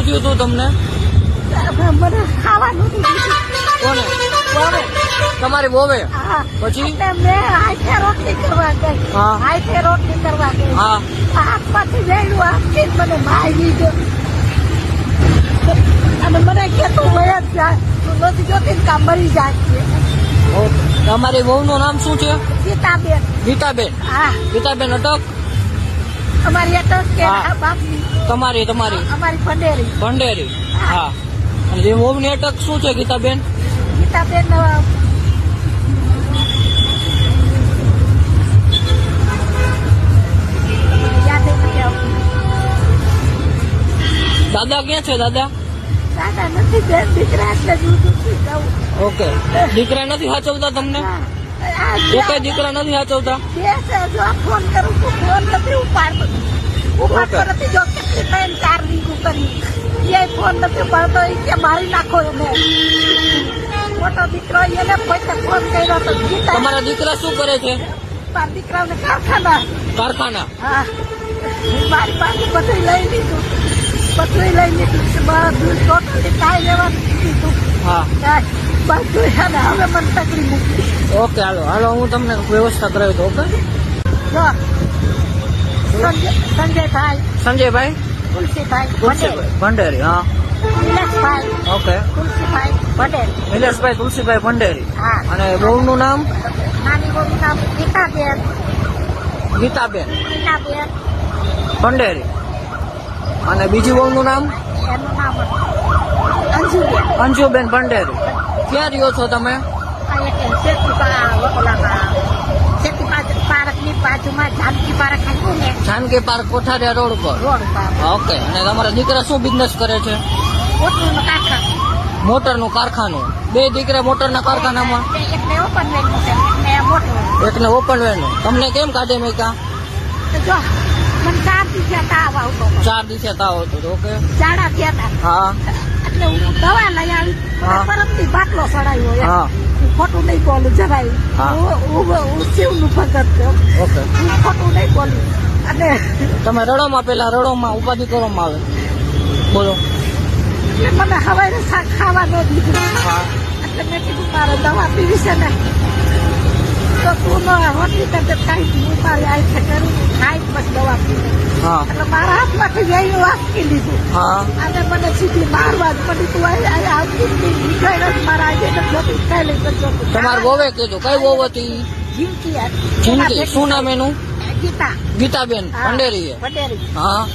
શું થયું હતું તમને. તમારી બોવે. પછી? હાથે રોટલી કરવા ગઈ. હાથે રોટલી કરવા ગઈ હા હાથમાંથી વેલું આપી મને મારી દીધો અને મને કે તું વયા જ જા તું નથી જોતી ને કાં મરી જાય છે. તમારી વહુનું નામ શું છે ગીતાબેન ગીતાબેન હા ગીતાબેન અટક અમારી અટક કે હા. બાપની. તમારી તમારી. અમારી ભંડેરી. ભંડેરી. હા. અને જે વહુની અટક શું છે ગીતાબેન? ગીતાબેન અ, યાદ ય નથી આવતું. દાદા ક્યાં છે દાદા? દાદા નથી બેન દીકરા એટલે ઓકે. દીકરા નથી સાચવતા તમને? હા. એ કઈ દીકરા નથી જો ફોન કરું છું ફોન નથી ઉપાડતો ઉપાડતો. નથી જો કેટલી ટાઈમ ચાર રીંગું કરી એ ફોન નથી ઉપાડતો એ કે મારી નાખો એને મોટો દીકરો એને પૈસા ફોન કર્યો તો તમારા દીકરા શું કરે છે મારા દીકરાને કારખાના કારખાના હા મારી પાસે બધું લઈ લીધું બધું લઈ લીધું છે. બધું ટોટલી કાંઈ લેવા દીધું કાંઈ બધું ને હવે મને તકલી મૂકી ઓકે હાલો. હાલો હું તમને વ્યવસ્થા કરાવી દઉં ઓકે? સંજયભાઈ. સંજયભાઈ? તુલસીભાઈ તુલસીભાઈ ભંડેરી હા. નિલેશભાઈ ઓકે. તુલસીભાઈ પટેલ નિલેશભાઈ તુલસીભાઈ ભંડેરી. હા. અને વહુનું નામ? નાની બહુ નામ ગીતાબેન. ગીતાબેન. ગીતાબેન. ભંડેરી. અને બીજી વહુનું નામ? એનું નામ અંજુબેન. અંજુબેન ભંડેરી. ક્યાં રહ્યો છો તમે? Janaki park Janaki park Kothariya road પર. ઓકે અને તમારા દીકરા શું બિઝનેસ કરે છે? મોટરનું કારખાનું. બે દીકરા મોટરના કારખાનામાં? એકને ઓપન વેન તમને કેમ કાઢે જો મને ચાર દિવસે તાવ હતો. ઓકે હા. એટલે હું દવા લઈ આવી. પરમથી બાટલો ચડાવ્યો ખોટું નહીં બોલું જરાય. હા. શિવનું ભગત હું ખોટું નહીં બોલું. અને તમે રડોમાં પેલા રડોમાં ઉપાધિ કરવામાં આવે. બોલો. એટલે મને હવાઈ શાક ખાવા ન દીધું એટલે મેં કીધું મારે દવા પીવી છે ને. તો હોતી કરી ખાઈ દવા એટલે મારા હાથમાંથી લીધું. અને મને સીધી મારવા જ પડી તું આવતી જ મારા આજે નથી કઈ લઈ તમારે વોવે કીધું. કઈ વોવ હતી? જીવતી. શું નામ એનું? ગીતા. ગીતાબેન પંડેરી હા.